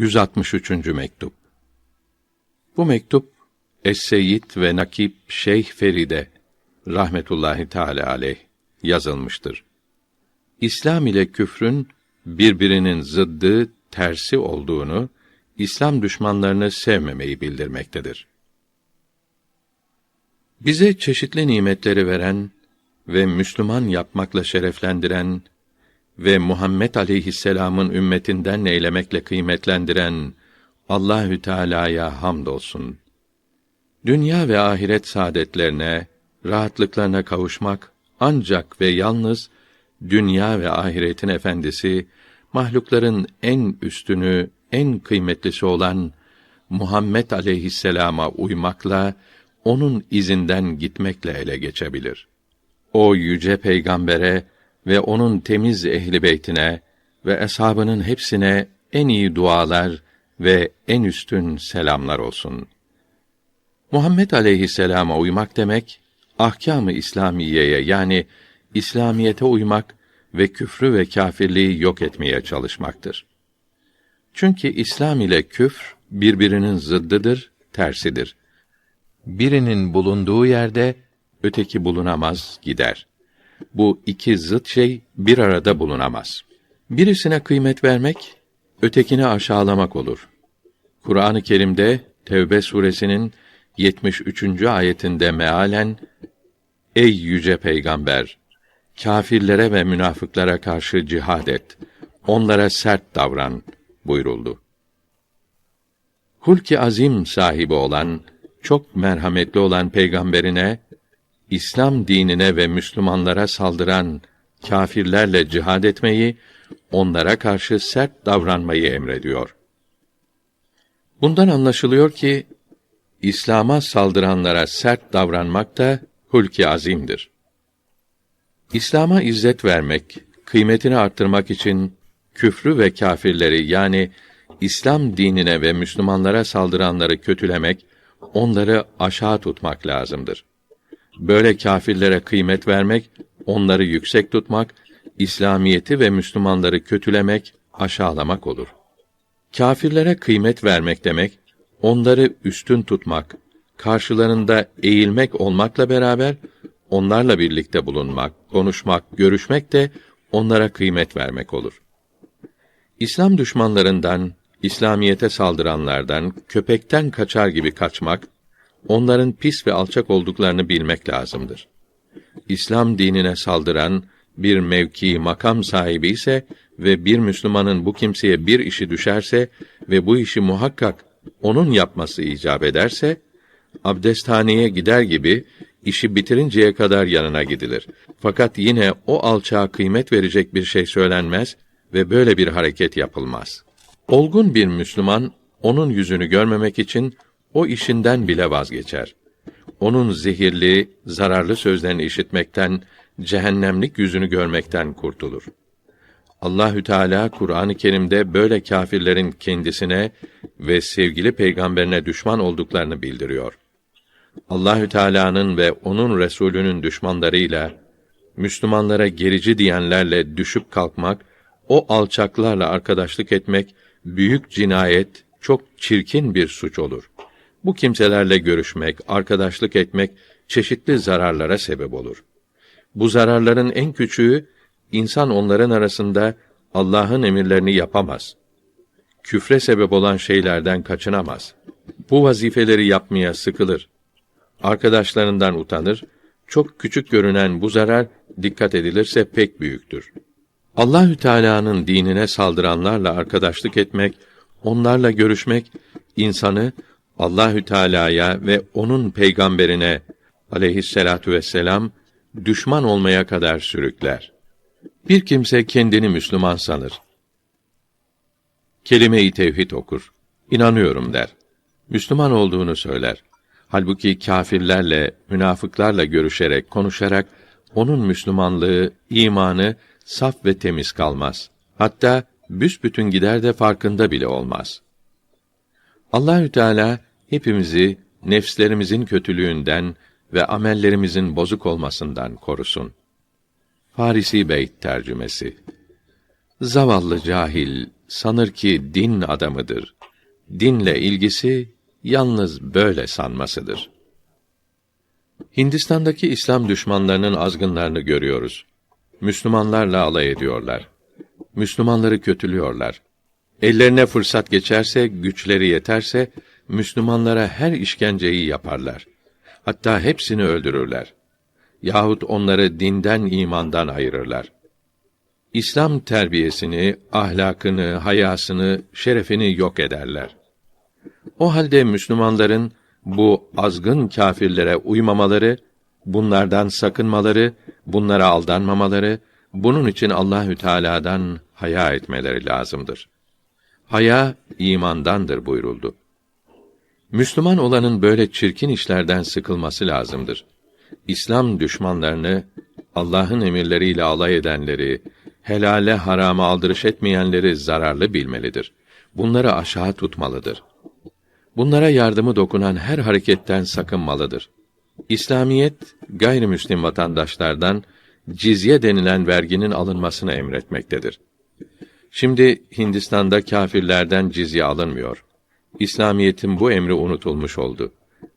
163. mektup. Bu mektup Es-Seyyid ve Nakip Şeyh Feride rahmetullahi teala aleyh yazılmıştır. İslam ile küfrün birbirinin zıddı, tersi olduğunu, İslam düşmanlarını sevmemeyi bildirmektedir. Bize çeşitli nimetleri veren ve Müslüman yapmakla şereflendiren ve Muhammed aleyhisselam'ın ümmetinden eylemekle kıymetlendiren Allahü Teala'ya hamdolsun. Dünya ve ahiret saadetlerine, rahatlıklarına kavuşmak ancak ve yalnız dünya ve ahiretin efendisi, mahlukların en üstünü, en kıymetlisi olan Muhammed aleyhisselama uymakla, onun izinden gitmekle ele geçebilir. O yüce peygambere ve onun temiz ehli beytine ve eshabının hepsine en iyi dualar ve en üstün selamlar olsun. Muhammed aleyhisselama uymak demek ahkâm-ı İslamiyeye yani İslamiyete uymak ve küfrü ve kâfirliği yok etmeye çalışmaktır. Çünkü İslam ile küfr birbirinin zıddıdır, tersidir. Birinin bulunduğu yerde öteki bulunamaz, gider. Bu iki zıt şey bir arada bulunamaz. Birisine kıymet vermek, ötekini aşağılamak olur. Kur'an-ı Kerim'de Tevbe suresinin 73. ayetinde mealen Ey yüce peygamber kâfirlere ve münafıklara karşı cihad et. Onlara sert davran buyuruldu. Hulki azim sahibi olan, çok merhametli olan peygamberine İslam dinine ve Müslümanlara saldıran kâfirlerle cihad etmeyi, onlara karşı sert davranmayı emrediyor. Bundan anlaşılıyor ki İslam'a saldıranlara sert davranmak da hulki azimdir. İslam'a izzet vermek, kıymetini arttırmak için küfrü ve kâfirleri yani İslam dinine ve Müslümanlara saldıranları kötülemek, onları aşağı tutmak lazımdır. Böyle kâfirlere kıymet vermek, onları yüksek tutmak, İslamiyeti ve Müslümanları kötülemek, aşağılamak olur. Kâfirlere kıymet vermek demek, onları üstün tutmak, karşılarında eğilmek olmakla beraber onlarla birlikte bulunmak, konuşmak, görüşmek de onlara kıymet vermek olur. İslam düşmanlarından, İslamiyete saldıranlardan köpekten kaçar gibi kaçmak, onların pis ve alçak olduklarını bilmek lazımdır. İslam dinine saldıran bir mevki, makam sahibi ise ve bir Müslümanın bu kimseye bir işi düşerse ve bu işi muhakkak onun yapması icap ederse, abdesthaneye gider gibi işi bitirinceye kadar yanına gidilir. Fakat yine o alçağa kıymet verecek bir şey söylenmez ve böyle bir hareket yapılmaz. Olgun bir Müslüman onun yüzünü görmemek için o işinden bile vazgeçer. Onun zehirli, zararlı sözlerini işitmekten, cehennemlik yüzünü görmekten kurtulur. Allahü Teala Kur'an-ı Kerim'de böyle kâfirlerin kendisine ve sevgili peygamberine düşman olduklarını bildiriyor. Allahü Teala'nın ve onun Resulünün düşmanlarıyla Müslümanlara gerici diyenlerle düşüp kalkmak, o alçaklarla arkadaşlık etmek büyük cinayet, çok çirkin bir suç olur. Bu kimselerle görüşmek, arkadaşlık etmek çeşitli zararlara sebep olur. Bu zararların en küçüğü insan onların arasında Allah'ın emirlerini yapamaz. Küfre sebep olan şeylerden kaçınamaz. Bu vazifeleri yapmaya sıkılır. Arkadaşlarından utanır. Çok küçük görünen bu zarar dikkat edilirse pek büyüktür. Allahü Teala'nın dinine saldıranlarla arkadaşlık etmek, onlarla görüşmek insanı Allahü Teala'ya ve onun peygamberine aleyhisselatu vesselam düşman olmaya kadar sürükler. Bir kimse kendini Müslüman sanır. Kelime-i tevhid okur. İnanıyorum der. Müslüman olduğunu söyler. Halbuki kâfirlerle, münafıklarla görüşerek, konuşarak onun Müslümanlığı, imanı saf ve temiz kalmaz. Hatta büsbütün gider de farkında bile olmaz. Allahü Teala hepimizi nefslerimizin kötülüğünden ve amellerimizin bozuk olmasından korusun. Farisi Beyt tercümesi Zavallı cahil, sanır ki din adamıdır. Dinle ilgisi yalnız böyle sanmasıdır. Hindistan'daki İslam düşmanlarının azgınlarını görüyoruz. Müslümanlarla alay ediyorlar. Müslümanları kötülüyorlar. Ellerine fırsat geçerse, güçleri yeterse Müslümanlara her işkenceyi yaparlar. Hatta hepsini öldürürler. Yahut onları dinden imandan ayırırlar. İslam terbiyesini, ahlakını, hayasını, şerefini yok ederler. O halde Müslümanların bu azgın kâfirlere uymamaları, bunlardan sakınmaları, bunlara aldanmamaları, bunun için Allahü Teala'dan haya etmeleri lazımdır. Haya imandandır buyuruldu. Müslüman olanın böyle çirkin işlerden sıkılması lazımdır. İslam düşmanlarını, Allah'ın emirleriyle alay edenleri, helale harama aldırış etmeyenleri zararlı bilmelidir. Bunları aşağı tutmalıdır. Bunlara yardımı dokunan her hareketten sakınmalıdır. İslamiyet gayrimüslim vatandaşlardan cizye denilen verginin alınmasını emretmektedir. Şimdi Hindistan'da kâfirlerden cizye alınmıyor. İslamiyetin bu emri unutulmuş oldu.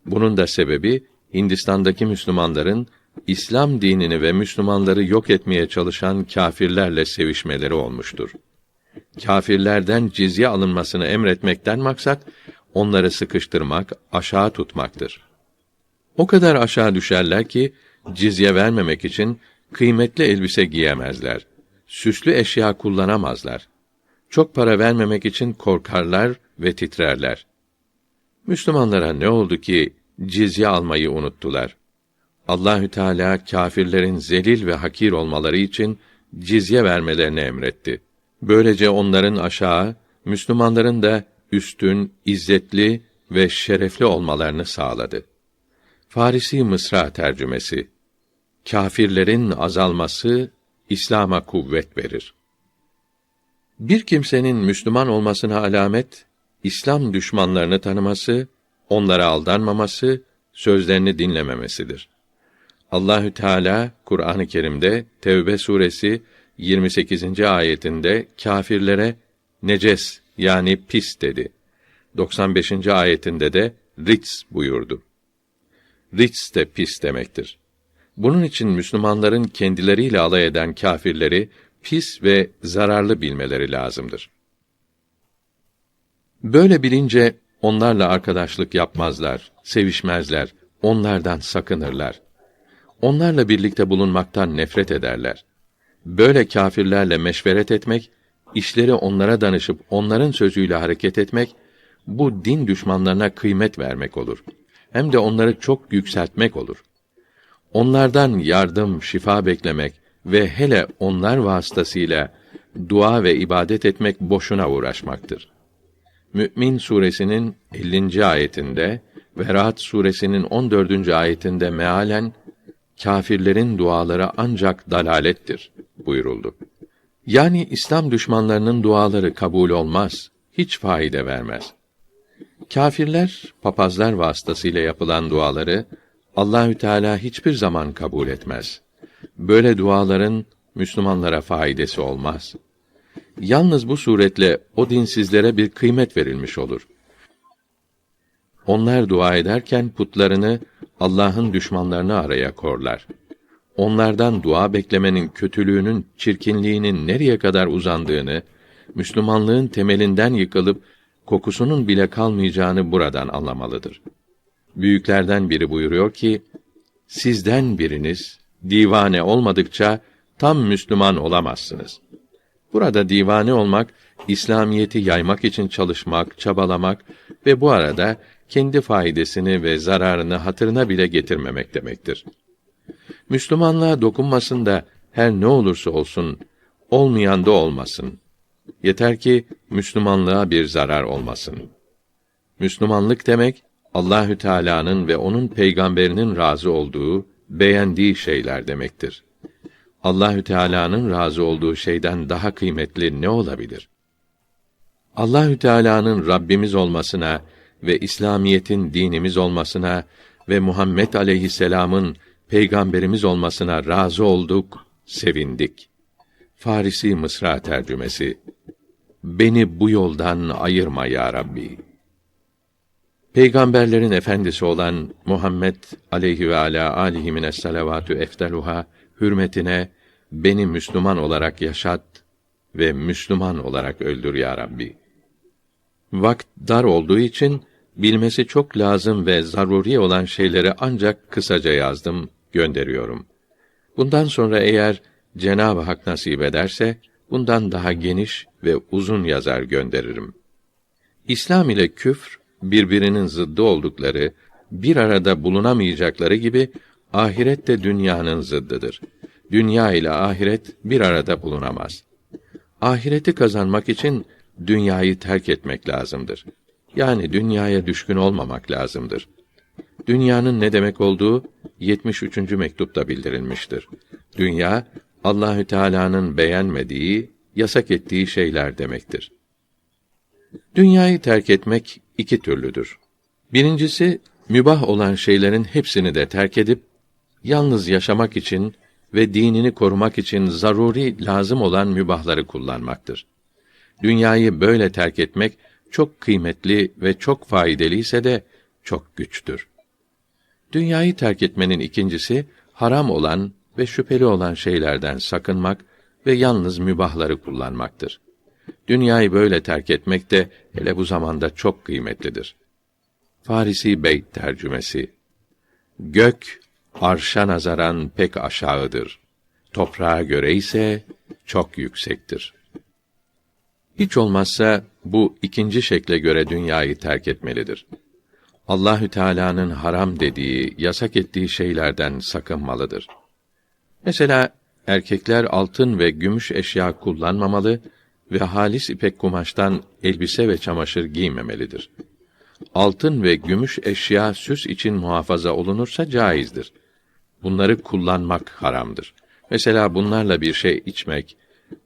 Bunun da sebebi Hindistan'daki Müslümanların İslam dinini ve Müslümanları yok etmeye çalışan kâfirlerle sevişmeleri olmuştur. Kâfirlerden cizye alınmasını emretmekten maksat onları sıkıştırmak, aşağı tutmaktır. O kadar aşağı düşerler ki cizye vermemek için kıymetli elbise giyemezler. Süslü eşya kullanamazlar. Çok para vermemek için korkarlar ve titrerler. Müslümanlara ne oldu ki cizye almayı unuttular? Allahü Teala kâfirlerin zelil ve hakir olmaları için cizye vermelerini emretti. Böylece onların aşağı, Müslümanların da üstün, izzetli ve şerefli olmalarını sağladı. Farisi Mısra tercümesi Kâfirlerin azalması İslam'a kuvvet verir. Bir kimsenin Müslüman olmasına alamet İslam düşmanlarını tanıması, onlara aldanmaması, sözlerini dinlememesidir. Allahü Teala Kur'an-ı Kerim'de Tevbe suresi 28. ayetinde kâfirlere neces yani pis dedi. 95. ayetinde de rits buyurdu. Rits de pis demektir. Bunun için Müslümanların kendileriyle alay eden kâfirleri pis ve zararlı bilmeleri lazımdır. Böyle bilince onlarla arkadaşlık yapmazlar, sevişmezler, onlardan sakınırlar. Onlarla birlikte bulunmaktan nefret ederler. Böyle kâfirlerle meşveret etmek, işleri onlara danışıp onların sözüyle hareket etmek, bu din düşmanlarına kıymet vermek olur. Hem de onları çok yükseltmek olur. Onlardan yardım, şifa beklemek ve hele onlar vasıtasıyla dua ve ibadet etmek boşuna uğraşmaktır. Mü'min suresinin 50. ayetinde ve Rahat suresinin 14. ayetinde mealen kâfirlerin duaları ancak dalalettir buyuruldu. Yani İslam düşmanlarının duaları kabul olmaz, hiç faide vermez. Kâfirler papazlar vasıtasıyla yapılan duaları Allahü Teala hiçbir zaman kabul etmez. Böyle duaların Müslümanlara faydası olmaz. Yalnız bu suretle o dinsizlere bir kıymet verilmiş olur. Onlar dua ederken putlarını Allah'ın düşmanlarını araya korlar. Onlardan dua beklemenin kötülüğünün, çirkinliğinin nereye kadar uzandığını, Müslümanlığın temelinden yıkılıp kokusunun bile kalmayacağını buradan anlamalıdır. Büyüklerden biri buyuruyor ki, sizden biriniz divane olmadıkça tam Müslüman olamazsınız. Burada divane olmak, İslamiyeti yaymak için çalışmak, çabalamak ve bu arada kendi faydasını ve zararını hatırına bile getirmemek demektir. Müslümanlığa dokunmasın da her ne olursa olsun, olmayan da olmasın. Yeter ki Müslümanlığa bir zarar olmasın. Müslümanlık demek Allahü Teala'nın ve onun peygamberinin razı olduğu, beğendiği şeyler demektir. Allahü Teala'nın razı olduğu şeyden daha kıymetli ne olabilir? Allahü Teala'nın Rabbimiz olmasına ve İslamiyetin dinimiz olmasına ve Muhammed aleyhisselam'ın peygamberimiz olmasına razı olduk, sevindik. Farisi Mısra tercümesi beni bu yoldan ayırma ya Rabbi. Peygamberlerin efendisi olan Muhammed aleyhi ve ala alihi mine salavatü efteluha hürmetine beni Müslüman olarak yaşat ve Müslüman olarak öldür ya Rabbi. Vakt dar olduğu için bilmesi çok lazım ve zaruri olan şeyleri ancak kısaca yazdım, gönderiyorum. Bundan sonra eğer Cenab-ı Hak nasip ederse bundan daha geniş ve uzun yazar gönderirim. İslam ile küfr birbirinin zıddı oldukları, bir arada bulunamayacakları gibi ahiret de dünyanın zıddıdır. Dünya ile ahiret bir arada bulunamaz. Ahireti kazanmak için dünyayı terk etmek lazımdır. Yani dünyaya düşkün olmamak lazımdır. Dünyanın ne demek olduğu 73. mektupta bildirilmiştir. Dünya Allahü Teala'nın beğenmediği, yasak ettiği şeyler demektir. Dünyayı terk etmek iki türlüdür. Birincisi mübah olan şeylerin hepsini de terk edip yalnız yaşamak için ve dinini korumak için zaruri lazım olan mübahları kullanmaktır. Dünyayı böyle terk etmek çok kıymetli ve çok faydalı ise de çok güçtür. Dünyayı terk etmenin ikincisi haram olan ve şüpheli olan şeylerden sakınmak ve yalnız mübahları kullanmaktır. Dünyayı böyle terk etmek de hele bu zamanda çok kıymetlidir. Farisi Beyt tercümesi Gök arşa nazaran pek aşağıdır. Toprağa göre ise çok yüksektir. Hiç olmazsa bu ikinci şekle göre dünyayı terk etmelidir. Allahü Teala'nın haram dediği, yasak ettiği şeylerden sakınmalıdır. Mesela erkekler altın ve gümüş eşya kullanmamalı ve halis ipek kumaştan elbise ve çamaşır giymemelidir. Altın ve gümüş eşya süs için muhafaza olunursa caizdir. Bunları kullanmak haramdır. Mesela bunlarla bir şey içmek,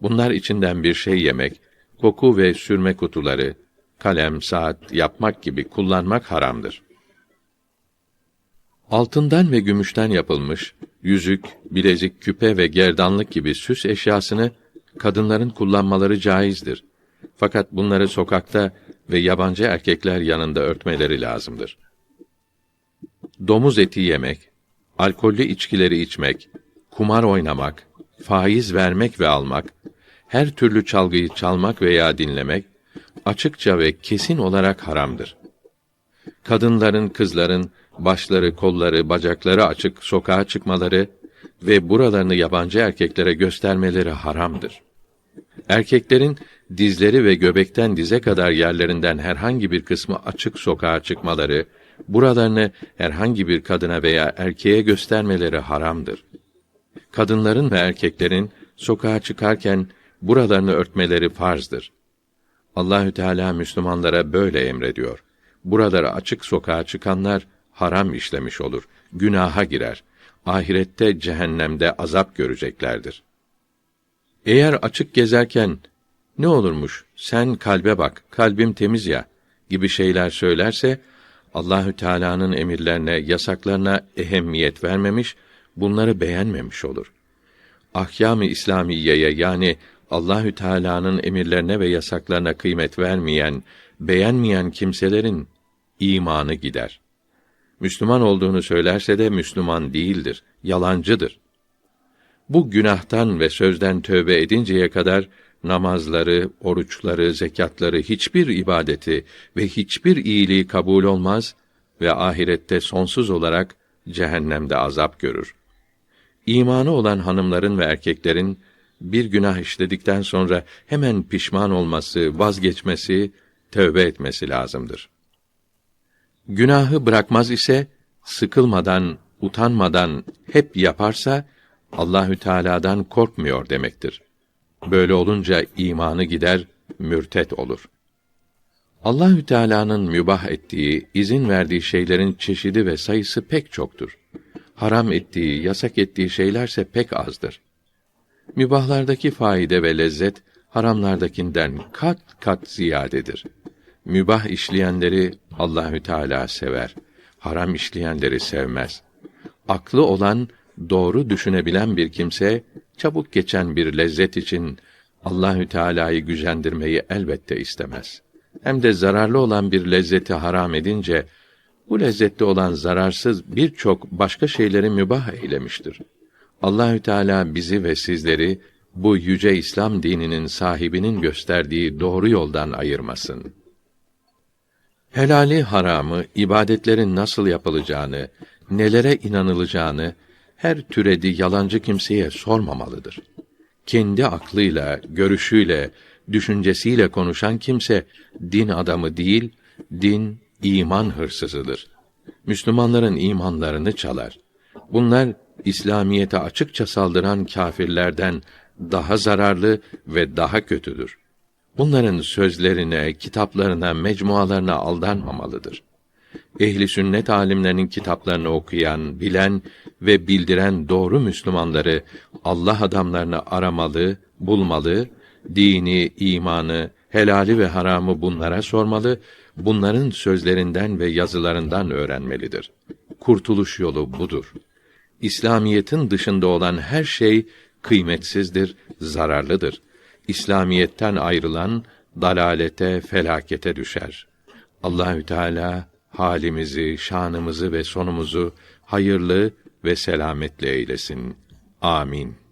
bunlar içinden bir şey yemek, koku ve sürme kutuları, kalem, saat yapmak gibi kullanmak haramdır. Altından ve gümüşten yapılmış yüzük, bilezik, küpe ve gerdanlık gibi süs eşyasını kadınların kullanmaları caizdir. Fakat bunları sokakta ve yabancı erkekler yanında örtmeleri lazımdır. Domuz eti yemek, alkollü içkileri içmek, kumar oynamak, faiz vermek ve almak, her türlü çalgıyı çalmak veya dinlemek açıkça ve kesin olarak haramdır. Kadınların, kızların başları, kolları, bacakları açık sokağa çıkmaları ve buralarını yabancı erkeklere göstermeleri haramdır. Erkeklerin dizleri ve göbekten dize kadar yerlerinden herhangi bir kısmı açık sokağa çıkmaları, buralarını herhangi bir kadına veya erkeğe göstermeleri haramdır. Kadınların ve erkeklerin sokağa çıkarken buralarını örtmeleri farzdır. Allahü Teala Müslümanlara böyle emrediyor. Buraları açık sokağa çıkanlar haram işlemiş olur, günaha girer. Ahirette cehennemde azap göreceklerdir. Eğer açık gezerken ne olurmuş? Sen kalbe bak, kalbim temiz ya gibi şeyler söylerse Allahü Teala'nın emirlerine, yasaklarına ehemmiyet vermemiş, bunları beğenmemiş olur. Ahkâm-ı İslamiyeye yani Allahü Teala'nın emirlerine ve yasaklarına kıymet vermeyen, beğenmeyen kimselerin imanı gider. Müslüman olduğunu söylerse de Müslüman değildir, yalancıdır. Bu günahtan ve sözden tövbe edinceye kadar namazları, oruçları, zekatları, hiçbir ibadeti ve hiçbir iyiliği kabul olmaz ve ahirette sonsuz olarak cehennemde azap görür. İmanı olan hanımların ve erkeklerin bir günah işledikten sonra hemen pişman olması, vazgeçmesi, tövbe etmesi lazımdır. Günahı bırakmaz ise sıkılmadan, utanmadan hep yaparsa Allahü Teala'dan korkmuyor demektir. Böyle olunca imanı gider, mürtet olur. Allahü Teala'nın mübah ettiği, izin verdiği şeylerin çeşidi ve sayısı pek çoktur. Haram ettiği, yasak ettiği şeylerse pek azdır. Mübahlardaki faide ve lezzet haramlardakinden kat kat ziyadedir. Mübah işleyenleri Allahü Teala sever. Haram işleyenleri sevmez. Aklı olan, doğru düşünebilen bir kimse çabuk geçen bir lezzet için Allahü Teala'yı gücendirmeyi elbette istemez. Hem de zararlı olan bir lezzeti haram edince bu lezzetli olan zararsız birçok başka şeyleri mübah eylemiştir. Allahü Teala bizi ve sizleri bu yüce İslam dininin sahibinin gösterdiği doğru yoldan ayırmasın. Helali haramı, ibadetlerin nasıl yapılacağını, nelere inanılacağını her türedi yalancı kimseye sormamalıdır. Kendi aklıyla, görüşüyle, düşüncesiyle konuşan kimse din adamı değil, din iman hırsızıdır. Müslümanların imanlarını çalar. Bunlar İslamiyete açıkça saldıran kâfirlerden daha zararlı ve daha kötüdür. Bunların sözlerine, kitaplarına, mecmualarına aldanmamalıdır. Ehli sünnet alimlerinin kitaplarını okuyan, bilen ve bildiren doğru Müslümanları Allah adamlarını aramalı, bulmalı, dini, imanı, helali ve haramı bunlara sormalı, bunların sözlerinden ve yazılarından öğrenmelidir. Kurtuluş yolu budur. İslamiyetin dışında olan her şey kıymetsizdir, zararlıdır. İslamiyetten ayrılan dalalete, felakete düşer. Allahü Teala halimizi, şanımızı ve sonumuzu hayırlı ve selametle eylesin. Amin.